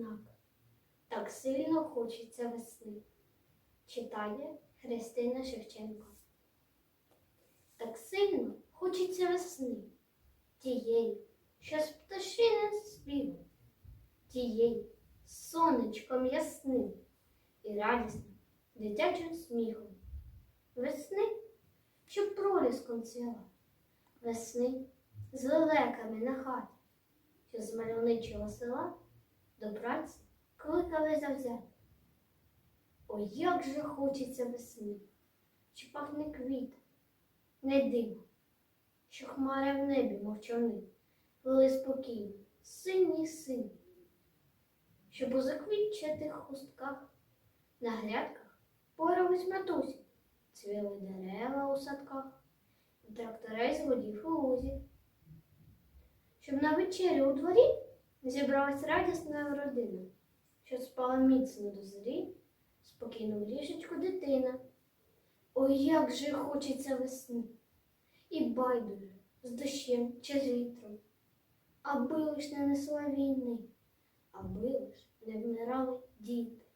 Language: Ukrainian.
знак. Так сильно хочеться весни. Читає Христина Шевченко. Так сильно хочеться весни, тієї, що з пташиним співом, тієї сонечком ясним і радісним дитячим сміхом. Весни, що проліском цвіла, весни з лелеками на хаті, що з мальовничого села до праці кликали завзяти. Ой, як же хочеться весни, що пахне квіт, не диво, що хмари в небі мовчани, плили спокійно, сині сині, щоб у заквітчатих хустках на грядках порались матусі, цвіли дерева у садках, і тракторець гудів у лузі. Щоб на вечерю у дворі зібралась радісна родина, що спала міцно до зорі, спокійно в ліжечку дитина. Ой, як же хочеться весни, і байдуже з дощем чи з вітром, аби лиш не несла війни, аби лиш не вмирали діти.